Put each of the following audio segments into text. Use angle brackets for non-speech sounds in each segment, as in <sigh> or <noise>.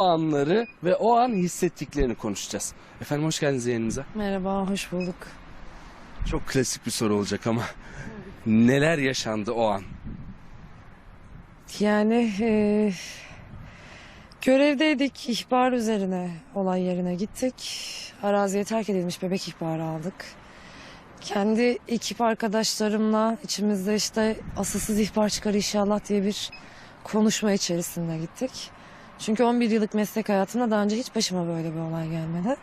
anları ve o an hissettiklerini konuşacağız. Efendim hoş geldiniz yayınımıza. Merhaba, hoş bulduk. Çok klasik bir soru olacak ama neler yaşandı o an? Yani e, görevdeydik, ihbar üzerine olay yerine gittik. Araziye terk edilmiş bebek ihbarı aldık. Kendi ekip arkadaşlarımla içimizde işte asılsız ihbar çıkar inşallah diye bir konuşma içerisinde gittik. Çünkü 11 yıllık meslek hayatımda daha önce hiç başıma böyle bir olay gelmedi.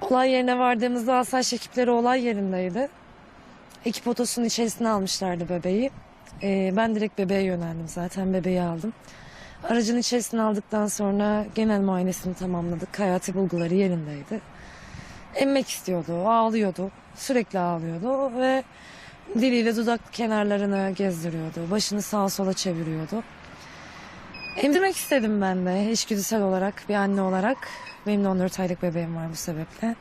Olay yerine vardığımızda asayiş ekipleri olay yerindeydi. Ekip otosunun içerisine almışlardı bebeği. Ee, ben direkt bebeğe yöneldim zaten bebeği aldım. Aracın içerisine aldıktan sonra genel muayenesini tamamladık. Hayati bulguları yerindeydi. Emmek istiyordu, ağlıyordu. Sürekli ağlıyordu ve diliyle dudak kenarlarını gezdiriyordu. Başını sağa sola çeviriyordu. Emdirmek istedim ben de içgüdüsel olarak bir anne olarak. Benim de 14 aylık bebeğim var bu sebeple.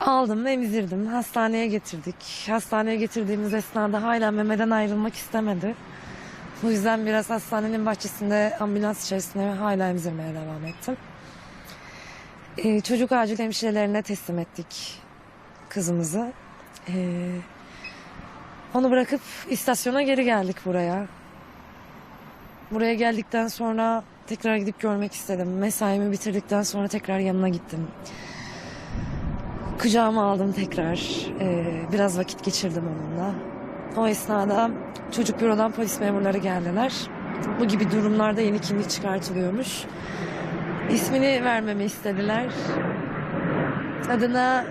Aldım emzirdim. Hastaneye getirdik. Hastaneye getirdiğimiz esnada hala memeden ayrılmak istemedi. Bu yüzden biraz hastanenin bahçesinde ambulans içerisinde hala emzirmeye devam ettim. Ee, çocuk acil hemşirelerine teslim ettik kızımızı. Ee, onu bırakıp istasyona geri geldik buraya. Buraya geldikten sonra tekrar gidip görmek istedim. Mesaimi bitirdikten sonra tekrar yanına gittim. Kucağıma aldım tekrar. Ee, biraz vakit geçirdim onunla. O esnada çocuk bürodan polis memurları geldiler. Bu gibi durumlarda yeni kimlik çıkartılıyormuş. İsmini vermemi istediler. Adına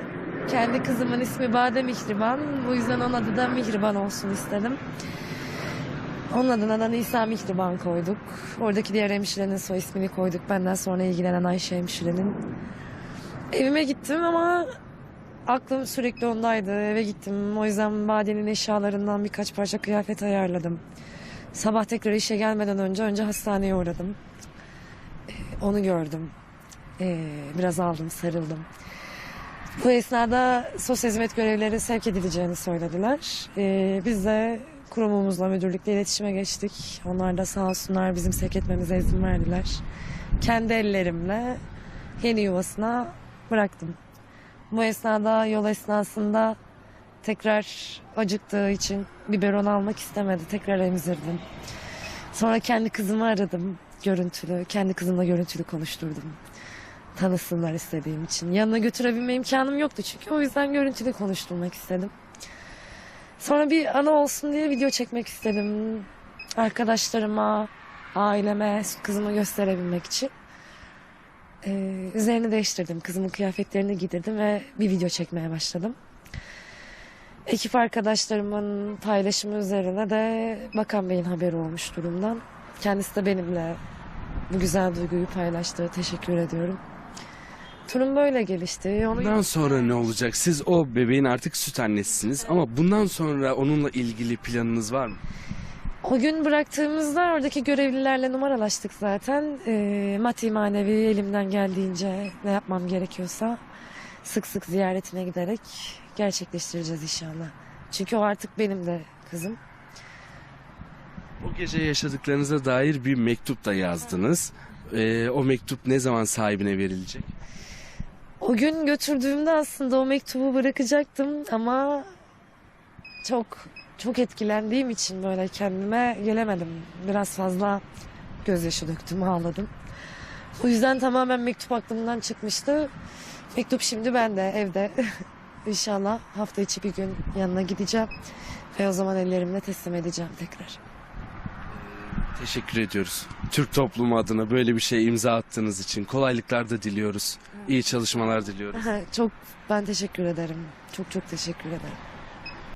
kendi kızımın ismi Bade Mihriban. Bu yüzden onun adı da Mihriban olsun istedim. Onun adına da Nisa Mihriban koyduk. Oradaki diğer hemşirenin soy ismini koyduk. Benden sonra ilgilenen Ayşe hemşirenin. Evime gittim ama aklım sürekli ondaydı. Eve gittim. O yüzden Bade'nin eşyalarından birkaç parça kıyafet ayarladım. Sabah tekrar işe gelmeden önce önce hastaneye uğradım. Ee, Onu gördüm. Ee, biraz aldım, sarıldım. Bu esnada sosyal hizmet görevlileri sevk edileceğini söylediler. Ee, biz de kurumumuzla, müdürlükle iletişime geçtik. Onlar da sağ olsunlar bizim sevk etmemize izin verdiler. Kendi ellerimle yeni yuvasına bıraktım. Bu esnada yol esnasında tekrar acıktığı için biberon almak istemedi. Tekrar emzirdim. Sonra kendi kızımı aradım görüntülü. Kendi kızımla görüntülü konuşturdum. Tanısınlar istediğim için. Yanına götürebilme imkanım yoktu çünkü o yüzden görüntülü konuşturmak istedim. Sonra bir ana olsun diye video çekmek istedim. Arkadaşlarıma, aileme, kızımı gösterebilmek için. Ee, üzerini değiştirdim. Kızımın kıyafetlerini giydirdim ve bir video çekmeye başladım. Ekip arkadaşlarımın paylaşımı üzerine de Bakan Bey'in haberi olmuş durumdan. Kendisi de benimle bu güzel duyguyu paylaştı. Teşekkür ediyorum. Durum böyle gelişti. Onu Bundan sonra ne olacak? Siz o bebeğin artık süt annesisiniz ama bundan sonra onunla ilgili planınız var mı? O gün bıraktığımızda oradaki görevlilerle numaralaştık zaten. Ee, maddi manevi elimden geldiğince ne yapmam gerekiyorsa sık sık ziyaretine giderek gerçekleştireceğiz inşallah. Çünkü o artık benim de kızım. O gece yaşadıklarınıza dair bir mektup da yazdınız. Ee, o mektup ne zaman sahibine verilecek? O gün götürdüğümde aslında o mektubu bırakacaktım ama çok çok etkilendiğim için böyle kendime gelemedim. Biraz fazla gözyaşı döktüm, ağladım. O yüzden tamamen mektup aklımdan çıkmıştı. Mektup şimdi bende, evde. <laughs> İnşallah hafta içi bir gün yanına gideceğim. Ve o zaman ellerimle teslim edeceğim tekrar. Teşekkür ediyoruz. Türk toplumu adına böyle bir şey imza attığınız için kolaylıklar da diliyoruz. İyi çalışmalar diliyoruz. <laughs> çok ben teşekkür ederim. Çok çok teşekkür ederim.